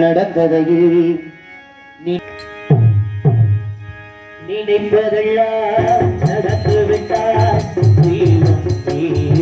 நடந்ததையில் நினைப்பதெல்லாம் நடந்துவிட்டார் தெய்வம் நீ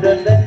Thank you.